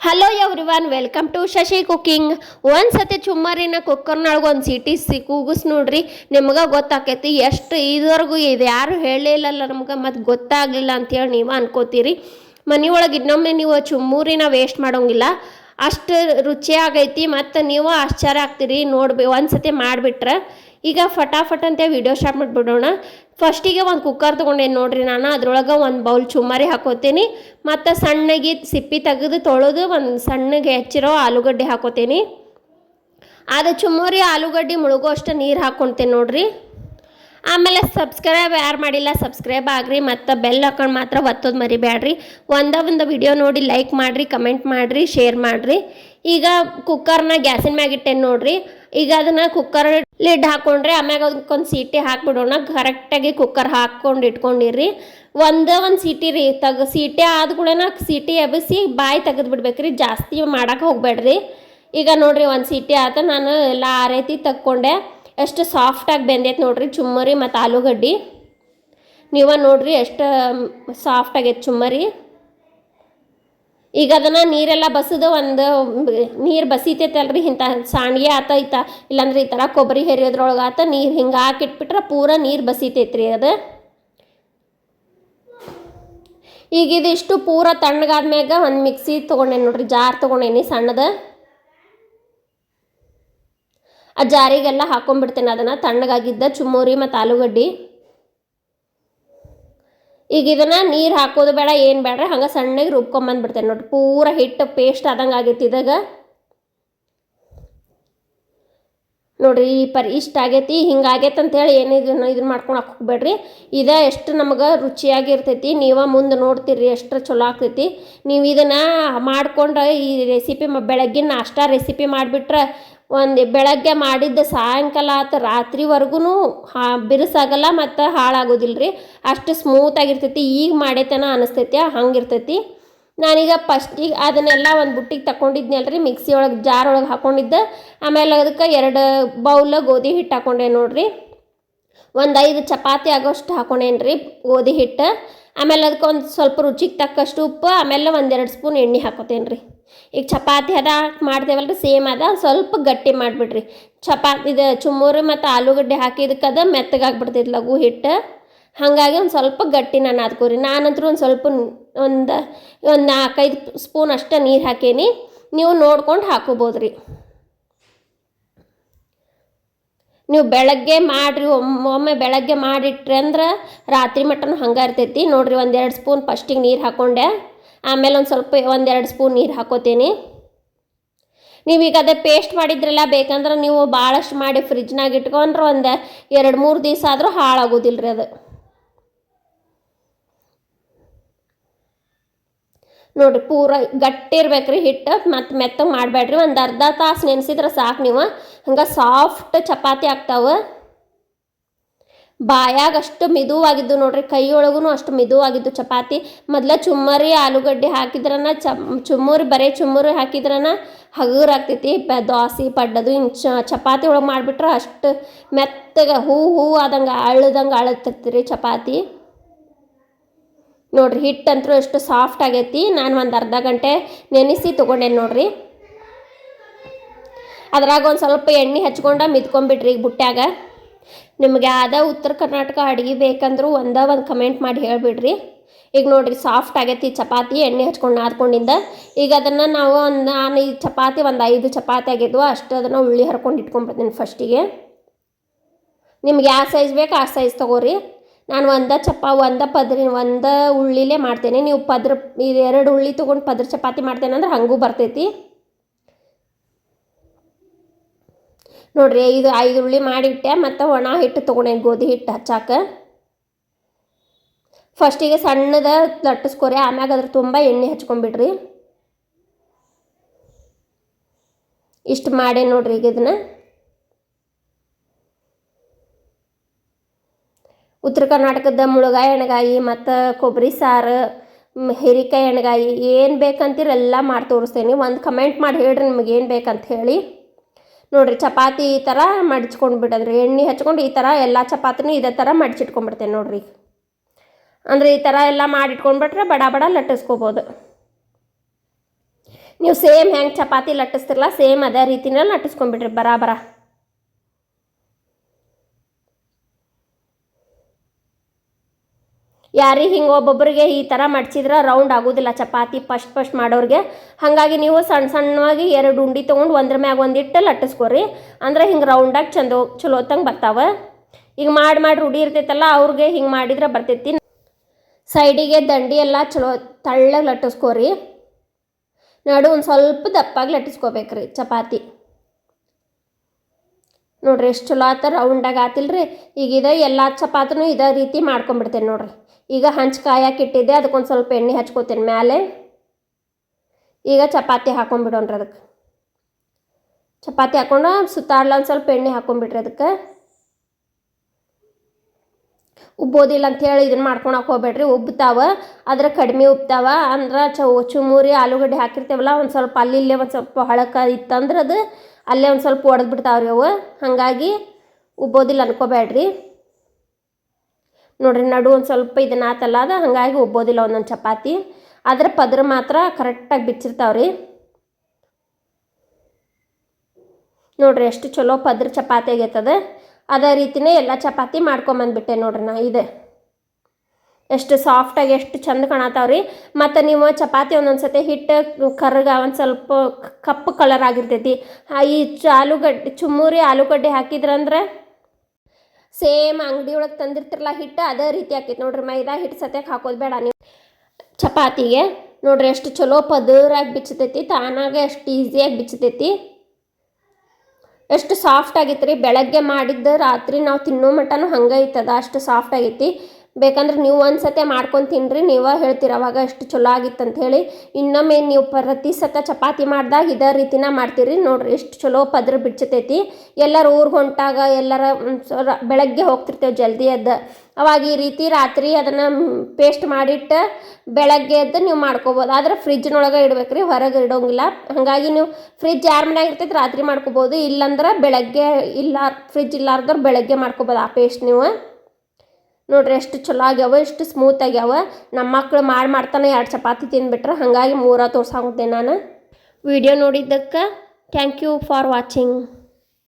Hello everyone welcome to Shashi cooking ಒಂದು ಸತಿ ಚುಮ್ಮರಿನ ಕುಕ್ಕರ್ನೊಳಗೆ ಒಂದು ಸೀಟಿ ಸಿ ಕೂಗಿಸ್ ನೋಡ್ರಿ, ನಿಮ್ಗೆ ಗೊತ್ತಾಕೈತಿ ಎಷ್ಟು ಇದುವರೆಗೂ ಇದು ಯಾರು ಹೇಳಿಲ್ಲಲ್ಲ ನಮ್ಗೆ, ಮತ್ತು ಗೊತ್ತಾಗಲಿಲ್ಲ ಅಂತೇಳಿ ನೀವು ಅನ್ಕೋತೀರಿ. ಮನೆಯೊಳಗೆ ಇನ್ನೊಮ್ಮೆ ನೀವು ಚುಮ್ಮೂರಿನ ವೇಸ್ಟ್ ಮಾಡೋಂಗಿಲ್ಲ. ಅಷ್ಟು ರುಚಿಯಾಗೈತಿ ಮತ್ತು ನೀವು ಆಶ್ಚರ್ಯ ಆಗ್ತೀರಿ ನೋಡ್ಬಿ, ಒಂದು ಸತಿ ಮಾಡಿಬಿಟ್ರೆ. ಈಗ ಫಟಾಫಟ್ ಅಂತ ವಿಡಿಯೋ ಸ್ಟಾರ್ಟ್ ಮಾಡಿಬಿಡೋಣ. ಫಸ್ಟಿಗೆ ಒಂದು ಕುಕ್ಕರ್ ತೊಗೊಂಡೇನು ನೋಡ್ರಿ ನಾನು? ಅದ್ರೊಳಗೆ ಒಂದು ಬೌಲ್ ಚುಮ್ಮರಿ ಹಾಕೋತೀನಿ. ಮತ್ತು ಸಣ್ಣಗೆ ಸಿಪ್ಪಿ ತೆಗೆದು ತೊಳೆದು ಒಂದು ಸಣ್ಣಗೆ ಹೆಚ್ಚಿರೋ ಆಲೂಗಡ್ಡೆ ಹಾಕೋತೀನಿ. ಅದು ಚುಮ್ಮರಿ ಆಲೂಗಡ್ಡೆ ಮುಳುಗೋ ಅಷ್ಟು ನೀರು ಹಾಕ್ಕೊಳ್ತೀನಿ ನೋಡ್ರಿ. ಆಮೇಲೆ ಸಬ್ಸ್ಕ್ರೈಬ್ ಯಾರು ಮಾಡಿಲ್ಲ ಸಬ್ಸ್ಕ್ರೈಬ್ ಆಗ್ರಿ. ಮತ್ತು ಬೆಲ್ ಹಾಕೊಂಡು ಮಾತ್ರ ಒತ್ತೋದು ಮರಿಬೇಡ್ರಿ ಒಂದೇ ಒಂದು ವಿಡಿಯೋ ನೋಡಿ ಲೈಕ್ ಮಾಡಿರಿ ಕಮೆಂಟ್ ಮಾಡಿರಿ ಶೇರ್ ಮಾಡಿರಿ. ಈಗ ಕುಕ್ಕರ್ನ ಗ್ಯಾಸಿನ ಮ್ಯಾಗ ಇಟ್ಟೇನೆ ನೋಡ್ರಿ. ಈಗ ಅದನ್ನು ಕುಕ್ಕರ್ ಲಿಡ್ ಹಾಕ್ಕೊಂಡ್ರೆ ಆಮ್ಯಾಗ ಅದಕ್ಕೊಂದು ಸೀಟಿ ಹಾಕ್ಬಿಡೋಣ. ಕರೆಕ್ಟಾಗಿ ಕುಕ್ಕರ್ ಹಾಕ್ಕೊಂಡು ಇಟ್ಕೊಂಡಿರ್ರಿ. ಒಂದೇ ಒಂದು ಸೀಟಿ ರೀ ತಗ, ಸೀಟಿ ಆದ ಕೂಡ ಸೀಟಿ ಎಬ್ಬಿಸಿ ಬಾಯಿ ತೆಗೆದು ಬಿಡ್ಬೇಕ್ರಿ. ಜಾಸ್ತಿ ಮಾಡೋಕೆ ಹೋಗ್ಬೇಡ್ರಿ ಈಗ ನೋಡ್ರಿ ಒಂದು ಸೀಟಿ ಆತ ನಾನು ಎಲ್ಲ ಆ ರೀತಿ ತಕ್ಕೊಂಡೆ. ಎಷ್ಟು ಸಾಫ್ಟಾಗಿ ಬೆಂದೈತೆ ನೋಡ್ರಿ ಚುಮ್ಮರಿ ಮತ್ತು ಆಲೂಗಡ್ಡಿ. ನೀವ ನೋಡ್ರಿ ಎಷ್ಟು ಸಾಫ್ಟಾಗೈತೆ ಚುಮ್ಮರಿ. ಈಗ ಅದನ್ನು ನೀರೆಲ್ಲ ಬಸದು ಒಂದು ನೀರು ಬಸಿತೈತಲ್ರಿ ಇಂಥ ಸಾಣಿಗೆ ಆತ ಐತ ಇಲ್ಲಾಂದ್ರೆ ಈ ಥರ ಕೊಬ್ಬರಿ ಹೆರಿಯೋದ್ರೊಳಗೆ ಆತ ನೀರು ಹಿಂಗೆ ಹಾಕಿಟ್ಬಿಟ್ರೆ ಪೂರ ನೀರು ಬಸಿತೈತ್ರಿ ಅದು. ಈಗ ಇದಿಷ್ಟು ಪೂರ ತಣ್ಣಗಾದ್ಮ್ಯಾಗ ಒಂದು ಮಿಕ್ಸಿ ತೊಗೊಂಡೇನಿ ನೋಡ್ರಿ, ಜಾರ್ ತೊಗೊಂಡೇನಿ ಸಣ್ಣದು. ಆ ಜಾರಿಗೆಲ್ಲ ಹಾಕೊಂಡ್ಬಿಡ್ತೇನೆ ಅದನ್ನು ತಣ್ಣಗಾಗಿದ್ದ ಚುಮ್ಮೂರಿ ಮತ್ತು ಆಲೂಗಡ್ಡಿ. ಈಗ ಇದನ್ನು ನೀರು ಹಾಕೋದು ಬೇಡ, ಏನು ಬೇಡ್ರಿ? ಹಂಗೆ ಸಣ್ಣಗೆ ರುಬ್ಕೊಂಬಂದ್ಬಿಡ್ತೇನೆ ನೋಡ್ರಿ. ಪೂರ ಹಿಟ್ಟು ಪೇಸ್ಟ್ ಆದಂಗೆ ಆಗೈತಿ ಇದಾಗ ನೋಡಿರಿ, ಈ ಪರಿ ಇಷ್ಟ ಆಗೈತಿ, ಹಿಂಗೆ ಆಗೈತೆ ಅಂತೇಳಿ ಹೇಳಿ ಇದನ್ನು ಇದನ್ನ ಮಾಡ್ಕೊಂಡು ಹಾಕೋಬೇಡ್ರಿ ಇದ ಎಷ್ಟು ನಮಗೆ ರುಚಿಯಾಗಿರ್ತೈತಿ, ನೀವು ಮುಂದೆ ನೋಡ್ತೀರಿ ಎಷ್ಟು ಚಲೋ ಆಗ್ತೈತಿ. ನೀವು ಇದನ್ನು ಮಾಡಿಕೊಂಡು ಈ ರೆಸಿಪಿ ಬೆಳಗ್ಗಿನ ನಾಷ್ಟ ರೆಸಿಪಿ ಮಾಡಿಬಿಟ್ರೆ ಒಂದು ಬೆಳಗ್ಗೆ ಮಾಡಿದ್ದ ಸಾಯಂಕಾಲ ಆತು ರಾತ್ರಿವರೆಗೂ ಹಾ ಬಿರುಸಾಗಲ್ಲ ಮತ್ತು ಹಾಳಾಗೋದಿಲ್ಲ ರೀ ಅಷ್ಟು ಸ್ಮೂತಾಗಿರ್ತೈತಿ ಈಗ ಮಾಡೇತನ ಅನಿಸ್ತೈತಿ. ಹಂಗಿರ್ತೈತಿ. ನಾನೀಗ ಫಸ್ಟಿಗೆ ಅದನ್ನೆಲ್ಲ ಒಂದು ಬುಟ್ಟಿಗೆ ತಗೊಂಡಿದ್ನಲ್ಲ ರೀ ಮಿಕ್ಸಿ ಒಳಗೆ ಜಾರ್ ಒಳಗೆ ಹಾಕ್ಕೊಂಡಿದ್ದೆ ಆಮೇಲೆ ಅದಕ್ಕೆ ಎರಡು ಬೌಲ್ ಗೋಧಿ ಹಿಟ್ಟು ಹಾಕ್ಕೊಂಡೆ ನೋಡಿರಿ. ಒಂದು ಐದು ಚಪಾತಿ ಆಗೋಷ್ಟು ಹಾಕ್ಕೊಂಡೇನು ರೀ ಗೋಧಿ ಹಿಟ್ಟು. ಆಮೇಲೆ ಅದಕ್ಕೆ ಒಂದು ಸ್ವಲ್ಪ ರುಚಿಗೆ ತಕ್ಕಷ್ಟು ಉಪ್ಪು, ಆಮೇಲೆ ಒಂದೆರಡು ಸ್ಪೂನ್ ಎಣ್ಣೆ ಹಾಕೋತೇನೆ ರೀ ಈಗ ಚಪಾತಿ ಅದ ಮಾಡ್ತೇವಲ್ಲ ರೀ ಸೇಮ್ ಅದ, ಸ್ವಲ್ಪ ಗಟ್ಟಿ ಮಾಡಿಬಿಡ್ರಿ ಚಪಾತಿ ಇದು ಚುಮ್ಮೂರು ಮತ್ತು ಆಲೂಗಡ್ಡೆ ಹಾಕಿದಕ್ಕದ ಮೆತ್ತಗಾಗ್ಬಿಡ್ತೈತಿ ಲಘು ಹಿಟ್ಟು. ಹಾಗಾಗಿ ಒಂದು ಸ್ವಲ್ಪ ಗಟ್ಟಿ ನಾನು ಹಾಕೋರಿ ನಾನಂತರೂ ಒಂದು ಸ್ವಲ್ಪ ಒಂದು ಒಂದು ನಾಲ್ಕೈದು ಸ್ಪೂನ್ ಅಷ್ಟೇ ನೀರು ಹಾಕೇನಿ. ನೀವು ನೋಡ್ಕೊಂಡು ಹಾಕೋಬೋದು ರೀ ನೀವು ಬೆಳಗ್ಗೆ ಮಾಡಿರಿ ಒಮ್ಮೊಮ್ಮೆ ಬೆಳಗ್ಗೆ ಮಾಡಿಟ್ರಿ ಅಂದ್ರೆ ರಾತ್ರಿ ಮಟ್ಟನೂ ಹಂಗೆ ಇರ್ತೈತಿ. ನೋಡಿರಿ ಒಂದೆರಡು ಸ್ಪೂನ್ ಫಸ್ಟಿಗೆ ನೀರು ಹಾಕ್ಕೊಂಡೆ ಆಮೇಲೆ ಒಂದು ಸ್ವಲ್ಪ ಒಂದೆರಡು ಸ್ಪೂನ್ ನೀರು ಹಾಕೋತೀನಿ. ನೀವೀಗ ಅದೇ ಪೇಸ್ಟ್ ಮಾಡಿದ್ರಲ್ಲ, ಬೇಕಂದ್ರೆ ನೀವು ಭಾಳಷ್ಟು ಮಾಡಿ ಫ್ರಿಜ್ನಾಗ ಇಟ್ಕೊಂಡ್ರೆ ಒಂದು ಎರಡು ಮೂರು ದಿವಸ ಆದರೂ ಹಾಳಾಗೋದಿಲ್ಲ ರೀ ಅದು. ನೋಡಿರಿ, ಪೂರ ಗಟ್ಟಿ ಇರ್ಬೇಕ್ರಿ ಹಿಟ್ಟು, ಮತ್ತು ಮೆತ್ತಗೆ ಮಾಡಬೇಡ್ರಿ. ಒಂದು ಅರ್ಧ ತಾಸು ನೆನೆಸಿದ್ರೆ ಸಾಕು ನೀವು. ಹಂಗೆ ಸಾಫ್ಟ್ ಚಪಾತಿ ಆಗ್ತಾವೆ. ಬಾಯಾಗ ಅಷ್ಟು ಮಿದುವಾಗಿದ್ದು ನೋಡ್ರಿ ಕೈಯೊಳಗೂ ಅಷ್ಟು ಮಿದುವಾಗಿದ್ದು ಚಪಾತಿ. ಮೊದಲ ಚುಮ್ಮರಿ ಆಲೂಗಡ್ಡೆ ಹಾಕಿದ್ರನ, ಚಮ್, ಚುಮ್ಮರಿ, ಬರೀ ಚುಮ್ಮರಿ ಹಾಕಿದ್ರನ ಹಗುರ ಆಗ್ತೈತಿ. ಪ, ದೋಸೆ, ಪಡ್ಡದು ಇನ್ನು ಚಪಾತಿ ಒಳಗೆ ಮಾಡಿಬಿಟ್ರೆ ಅಷ್ಟು ಮೆತ್ತಗೆ, ಹೂ ಹೂ ಆದಂಗೆ, ಅಳ್ದಂಗೆ ಅಳತಿರ್ತೀರಿ ರೀ ಚಪಾತಿ. ನೋಡ್ರಿ ಹಿಟ್ಟಂತೂ ಎಷ್ಟು ಸಾಫ್ಟ್ ಆಗೈತಿ. ನಾನು ಒಂದು ಅರ್ಧ ಗಂಟೆ ನೆನೆಸಿ ತೊಗೊಂಡೇನೆ ನೋಡ್ರಿ. ಅದ್ರಾಗ ಒಂದು ಸ್ವಲ್ಪ ಎಣ್ಣೆ ಹಚ್ಕೊಂಡ ಮಿದ್ಕೊಂಬಿಡ್ರಿ ಈಗ ಬುಟ್ಟ್ಯಾಗ ನಿಮ್ಗೆ ಆದ ಉತ್ತರ ಕರ್ನಾಟಕ ಅಡುಗೆ ಬೇಕಂದ್ರೂ ಒಂದ ಒಂದು ಕಮೆಂಟ್ ಮಾಡಿ ಹೇಳಿಬಿಡ್ರಿ. ಈಗ ನೋಡ್ರಿ ಸಾಫ್ಟ್ ಆಗೈತಿ ಚಪಾತಿ, ಎಣ್ಣೆ ಹಚ್ಕೊಂಡು ನಾದ್ಕೊಂಡಿಂದ ಈಗ ಅದನ್ನು ನಾವು ಒಂದು, ನಾನು ಈ ಚಪಾತಿ ಒಂದು ಐದು ಚಪಾತಿ ಆಗಿದ್ವು, ಅಷ್ಟು ಅದನ್ನು ಉಳ್ಳಿ ಹರ್ಕೊಂಡು ಇಟ್ಕೊಂಡ್ಬಿಡ್ತೀನಿ ಫಸ್ಟಿಗೆ ನಿಮ್ಗೆ ಯಾವ ಸೈಜ್ ಬೇಕು ಆ ಸೈಜ್ ತೊಗೋರಿ. ನಾನು ಒಂದ ಚಪ್ಪ ಒಂದ ಪದ್ರ, ಒಂದ ಉಳ್ಳಿಲೇ ಮಾಡ್ತೇನೆ. ನೀವು ಪದ್ರ ಇದು ಎರಡು ಉಳ್ಳಿ ತೊಗೊಂಡು ಪದ್ರ ಚಪಾತಿ ಮಾಡ್ತೇನೆ ಅಂದ್ರೆ ಹಂಗೂ ಬರ್ತೈತಿ. ನೋಡ್ರಿ ಇದು ಐದು ಉಳ್ಳಿ ಮಾಡಿಟ್ಟೆ, ಮತ್ತು ಒಣ ಹಿಟ್ಟು ತೊಗೊಂಡೆ ಗೋಧಿ ಹಿಟ್ಟು ಹಚ್ಚಾಕ. ಫಸ್ಟಿಗೆ ಸಣ್ಣದ ಲಟ್ಟಿಸ್ಕೊರಿ, ಆಮ್ಯಾಗ ಅದ್ರ ತುಂಬ ಎಣ್ಣೆ ಹಚ್ಕೊಂಡ್ಬಿಡ್ರಿ. ಇಷ್ಟು ಮಾಡೇ ನೋಡ್ರಿ ಈಗ ಇದನ್ನ. ಉತ್ತರ ಕರ್ನಾಟಕದ ಮುಳುಗಾಯಿ ಎಣ್ಗಾಯಿ ಮತ್ತು ಕೊಬ್ಬರಿ ಸಾರು ಹೀರಿಕಾಯಿ ಎಣ್ಗಾಯಿ ಏನು ಬೇಕಂತೀರ ಎಲ್ಲ ಮಾಡಿ ತೋರಿಸ್ತೇನೆ. ಒಂದು ಕಮೆಂಟ್ ಮಾಡಿ ಹೇಳ್ರಿ ನಿಮ್ಗೆ ಏನು ಬೇಕಂತ ಹೇಳಿ. ನೋಡಿರಿ ಚಪಾತಿ ಈ ಥರ ಮಡ್ಚ್ಕೊಂಡು ಬಿಡೋದ್ರಿ. ಎಣ್ಣೆ ಹಚ್ಕೊಂಡು ಈ ಥರ ಎಲ್ಲ ಚಪಾತಿನೂ ಇದೇ ಥರ ಮಡಚಿಟ್ಕೊಂಡ್ಬಿಡ್ತೇನೆ ನೋಡ್ರಿ. ಅಂದರೆ ಈ ಥರ ಎಲ್ಲ ಮಾಡಿಟ್ಕೊಂಡ್ಬಿಟ್ರೆ ಬಡ ಬಡ ಲಟ್ಟಿಸ್ಕೋಬೋದು. ನೀವು ಸೇಮ್ ಹೆಂಗೆ ಚಪಾತಿ ಲಟ್ಟಿಸ್ತಿರಲ್ಲ ಸೇಮ್ ಅದೇ ರೀತಿನ ಲಟ್ಟಿಸ್ಕೊಂಡ್ಬಿಡ್ರಿ, ಬರಾಬರ. ಯಾರಿಗೆ ಹಿಂಗೆ ಒಬ್ಬೊಬ್ಬರಿಗೆ ಈ ಥರ ಮಡ್ಚಿದ್ರೆ ರೌಂಡ್ ಆಗೋದಿಲ್ಲ. ಚಪಾತಿ ಫಸ್ಟ್ ಫಸ್ಟ್ ಮಾಡೋರಿಗೆ. ಹಾಗಾಗಿ ನೀವು ಸಣ್ಣ ಸಣ್ಣವಾಗಿ ಎರಡು ಉಂಡಿ ತೊಗೊಂಡು ಒಂದ್ರ ಮ್ಯಾಗ ಒಂದಿಟ್ಟು ಲಟ್ಟಿಸ್ಕೊರಿ. ಅಂದ್ರೆ ಹಿಂಗೆ ರೌಂಡಾಗಿ ಚಂದ ಚಲೋ ತಂಗೆ ಬರ್ತಾವೆ. ಈಗ ಮಾಡಿ ಮಾಡಿ ರೂಢಿ ಇರ್ತೈತಲ್ಲ, ಅವ್ರಿಗೆ ಹಿಂಗೆ ಮಾಡಿದ್ರೆ ಬರ್ತೈತಿ. ಸೈಡಿಗೆ ದಂಡಿ ಎಲ್ಲ ಚಲೋ ತಳ್ಳಗೆ ಲಟ್ಟಿಸ್ಕೊರಿ. ನಡು ಒಂದು ಸ್ವಲ್ಪ ದಪ್ಪಾಗಿ ಲಟ್ಟಿಸ್ಕೋಬೇಕ್ರಿ ಚಪಾತಿ. ನೋಡ್ರಿ ಎಷ್ಟು ಚಲೋ ಆತ ರೌಂಡಾಗಿ ಆತಿಲ್ರಿ. ಈಗ ಇದು ಎಲ್ಲ ಚಪಾತಿನೂ ಇದೇ ರೀತಿ ಮಾಡ್ಕೊಂಬಿಡ್ತೇನೆ ನೋಡ್ರಿ. ಈಗ ಹಂಚ್ ಕಾಯಕ್ಕೆ ಇಟ್ಟಿದ್ದೆ, ಅದಕ್ಕೊಂದು ಸ್ವಲ್ಪ ಎಣ್ಣೆ ಹಚ್ಕೋತೇನೆ ಮ್ಯಾಲೆ. ಈಗ ಚಪಾತಿ ಹಾಕೊಂಡ್ಬಿಡೋಣ್ರಿ ಅದಕ್ಕೆ ಚಪಾತಿ ಹಾಕೊಂಡು ಸುತ್ತಾಡ್ಲ ಒಂದು ಸ್ವಲ್ಪ ಎಣ್ಣೆ ಹಾಕೊಂಡ್ಬಿಡ್ರಿ ಅದಕ್ಕೆ. ಉಬ್ಬೋದಿಲ್ಲ ಅಂಥೇಳಿ ಇದನ್ನ ಮಾಡ್ಕೊಳಕ್ಕೆ ಹೋಗ್ಬೇಡ್ರಿ. ಉಬ್ತಾವ ಅದ್ರ ಕಡಿಮೆ ಉಬ್ತಾವ. ಅಂದ್ರೆ ಚೌ ಚುಮೂರಿ, ಆಲೂಗಡ್ಡೆ ಹಾಕಿರ್ತೇವಲ್ಲ, ಒಂದು ಸ್ವಲ್ಪ ಅಲ್ಲಿ ಇಲ್ಲೇ ಒಂದು ಸ್ವಲ್ಪ ಹಳಕ ಇತ್ತಂದ್ರೆ ಅದು ಅಲ್ಲೇ ಒಂದು ಸ್ವಲ್ಪ ಒಡೆದು ಬಿಡ್ತಾವ್ರಿ ಅವು. ಹಾಗಾಗಿ ಉಬ್ಬೋದಿಲ್ಲ ಅನ್ಕೋಬೇಡ್ರಿ. ನೋಡ್ರಿ ನಡು ಒಂದು ಸ್ವಲ್ಪ ಇದನ್ನ ಆತಲ್ಲ ಅದು, ಹಾಗಾಗಿ ಉಬ್ಬೋದಿಲ್ಲ ಒಂದೊಂದು ಚಪಾತಿ. ಆದರೆ ಪದ್ರ ಮಾತ್ರ ಕರೆಕ್ಟಾಗಿ ಬಿಚ್ಚಿರ್ತಾವ್ರಿ. ನೋಡ್ರಿ ಎಷ್ಟು ಚಲೋ ಪದ್ರ ಚಪಾತಿ ಆಗೈತದ. ಅದೇ ರೀತಿನೇ ಎಲ್ಲ ಚಪಾತಿ ಮಾಡ್ಕೊಂಬಂದ್ಬಿಟ್ಟೆ ನೋಡ್ರಿ ನಾ ಇದೆ. ಎಷ್ಟು ಸಾಫ್ಟಾಗಿ ಎಷ್ಟು ಚಂದ ಕಾಣತಾವ್ರಿ ಮತ್ತು ನೀವು ಚಪಾತಿ ಒಂದೊಂದು ಸತಿ ಹಿಟ್ಟು ಕರ್ಗ ಒಂದು ಸ್ವಲ್ಪ ಕಪ್ಪು ಕಲರ್ ಆಗಿರ್ತೈತಿ. ಈ ಚ ಆಲೂಗಡ್ಡೆ, ಚುಮ್ಮೂರಿ ಆಲೂಗಡ್ಡೆ ಹಾಕಿದ್ರಂದ್ರೆ ಸೇಮ್ ಅಂಗಡಿ ಒಳಗೆ ತಂದಿರ್ತಿರಲ್ಲ ಹಿಟ್ಟು, ಅದೇ ರೀತಿ ಹಾಕಿತ್ತು ನೋಡ್ರಿ. ಮೈದಾ ಹಿಟ್ಟು ಸತ್ಯಕ್ಕೆ ಹಾಕೋದು ಬೇಡ ನೀವು. ಚಪಾತಿಗೆ ನೋಡ್ರಿ ಎಷ್ಟು ಚಲೋ ಪದರಾಗಿ ಬಿಚ್ಚತೈತಿ, ತಾನಾಗೆ ಎಷ್ಟು ಈಸಿಯಾಗಿ ಬಿಚ್ಚತೈತಿ. ಎಷ್ಟು ಸಾಫ್ಟ್ ಆಗಿತ್ತು ರೀ ಬೆಳಗ್ಗೆ ಮಾಡಿದ್ದು ರಾತ್ರಿ ನಾವು ತಿನ್ನೋ ಮಟನೂ ಹಂಗೆ ಐತದ, ಅಷ್ಟು ಸಾಫ್ಟ್ ಆಗೈತಿ. ಬೇಕಂದ್ರೆ ನೀವು ಒಂದು ಸತಿ ಮಾಡ್ಕೊಂಡು ತಿನ್ನಿರಿ ನೀವೇ ಹೇಳ್ತೀರ ಅವಾಗ ಎಷ್ಟು ಚಲೋ ಆಗಿತ್ತು ಅಂತ ಹೇಳಿ. ಇನ್ನೊಮ್ಮೆ ನೀವು ಪ್ರತಿ ಸತ ಚಪಾತಿ ಮಾಡಿದಾಗ ಇದೇ ರೀತಿನ ಮಾಡ್ತೀರಿ. ನೋಡ್ರಿ ಎಷ್ಟು ಚಲೋ ಪದ್ರ ಬಿಡ್ಚತೈತಿ ಎಲ್ಲರೂ ಊರಿಗೆ ಹೊಂಟಾಗ ಎಲ್ಲರ ಬೆಳಗ್ಗೆ ಹೋಗ್ತಿರ್ತೇವೆ ಜಲ್ದಿ ಎದ್ದು. ಅವಾಗ ಈ ರೀತಿ ರಾತ್ರಿ ಅದನ್ನು ಪೇಸ್ಟ್ ಮಾಡಿಟ್ಟು ಬೆಳಗ್ಗೆ ಎದ್ದು ನೀವು ಮಾಡ್ಕೋಬೋದು. ಆದ್ರೆ ಫ್ರಿಜ್ನೊಳಗೆ ಇಡ್ಬೇಕ್ರಿ, ಹೊರಗೆ ಇಡೋಂಗಿಲ್ಲ. ಹಾಗಾಗಿ ನೀವು ಫ್ರಿಜ್ ಯಾರ ಮನ್ಯಾಗ ಇರ್ತೈತೆ ರಾತ್ರಿ ಮಾಡ್ಕೋಬೋದು. ಇಲ್ಲಂದ್ರೆ ಬೆಳಗ್ಗೆ ಇಲ್ಲ ಫ್ರಿಜ್ ಇಲ್ಲಾರ್ದವ್ರು ಬೆಳಗ್ಗೆ ಮಾಡ್ಕೋಬೋದು ಆ ಪೇಸ್ಟ್ ನೀವು. ನೋಡ್ರಿ ಎಷ್ಟು ಚಲೋ ಆಗ್ಯಾವ, ಎಷ್ಟು ಸ್ಮೂತ್ ಆಗ್ಯಾವ. ನಮ್ಮ ಮಕ್ಳು ಮಾಡಿ ಮಾಡ್ತಾನೆ ಎರಡು ಚಪಾತಿ ತಿನ್ಬಿಟ್ರೆ, ಹಾಗಾಗಿ ಮೂರ ತೋರ್ಸಾಗುತ್ತೆ ನಾನು. ವಿಡಿಯೋ ನೋಡಿದ್ದಕ್ಕೆ ಥ್ಯಾಂಕ್ ಯು ಫಾರ್ ವಾಚಿಂಗ್